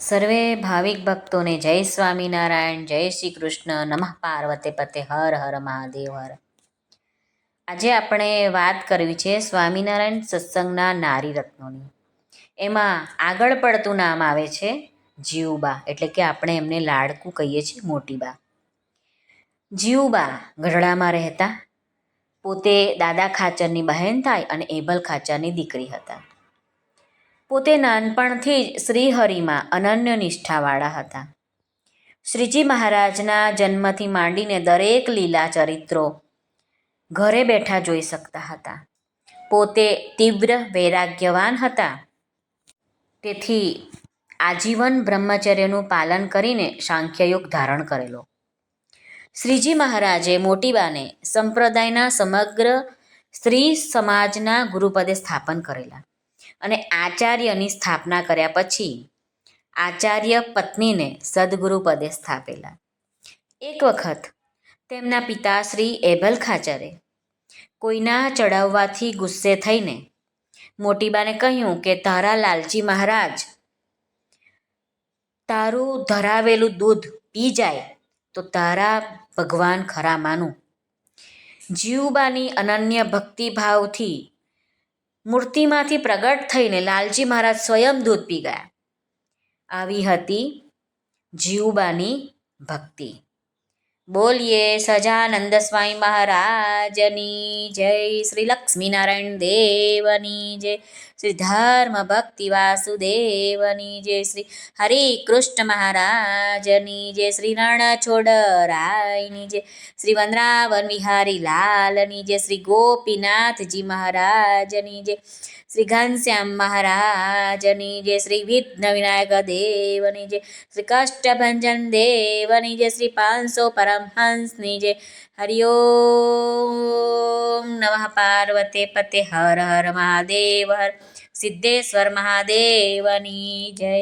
સર્વે ભાવિક ભક્તોને જય સ્વામિનારાયણ, જય શ્રી કૃષ્ણ, નમઃ પાર્વતે પતે, હર હર મહાદેવ, હર. આજે આપણે વાત કરવી છે સ્વામિનારાયણ સત્સંગના નારી રત્નોની. એમાં આગળ પડતું નામ આવે છે જીવબા એટલે કે આપણે એમને લાડકું કહીએ છીએ, મોટીબા. જીવબા ગઢડામાં રહેતા, પોતે દાદા ખાચરની બહેન થાય અને એબલ ખાચરની દીકરી હતા. પોતે નાનપણથી જ શ્રીહરિમાં અનન્ય નિષ્ઠાવાળા હતા. શ્રીજી મહારાજના જન્મથી માંડીને દરેક લીલા ચરિત્રો ઘરે બેઠા જોઈ શકતા હતા. પોતે તીવ્ર વૈરાગ્યવાન હતા. તેથી આજીવન બ્રહ્મચર્યનું પાલન કરીને સાંખ્યયોગ ધારણ કરેલો. શ્રીજી મહારાજે મોટીબાને સંપ્રદાયના સમગ્ર સ્ત્રી સમાજના ગુરુપદે સ્થાપન કરેલા. અને આચાર્યની સ્થાપના કર્યા પછી આચાર્ય પત્નીને સદગુરુ પદે સ્થાપેલા. એક વખત તેમના પિતા શ્રી એભલ ખાચરે કોઈના ચડાવવાથી ગુસ્સે થઈને મોટીબાને કહ્યું કે, તારા લાલજી મહારાજ, તારું ધરાવેલું દૂધ પી જાય તો તારા ભગવાન ખરા માનું. જીવબાની અનન્ય ભક્તિભાવથી મૂર્તિમાંથી પ્રગટ થઈને લાલજી મહારાજ સ્વયં દૂધ પી ગયા. આવી હતી જીવબાની ભક્તિ. બોલીએ સજાનંદ સ્વામી મહારાજની જય શ્રી લક્ષ્મીનારાયણ દેવની જય શ્રી ધર્મ ભક્તિ વાસુદેવની જય શ્રી હરે કૃષ્ણ મહારાજની જય શ્રી રણ છોડરાયની જય શ્રી વનરાવન વિહારી લાલની જય શ્રી ગોપીનાથજી મહારાજની જય શ્રી ઘનશ્યામ મહારાજની જય શ્રી વિઘ્ન વિનાયક દેવની જય શ્રી કષ્ટભંજન દેવની જય શ્રી પાંચસો પરમહંસની જય હરિઓમ નમઃ પાર્વતે પતે હર હર મહાદેવ હર સિદ્ધેશ્વર મહાદેવની જય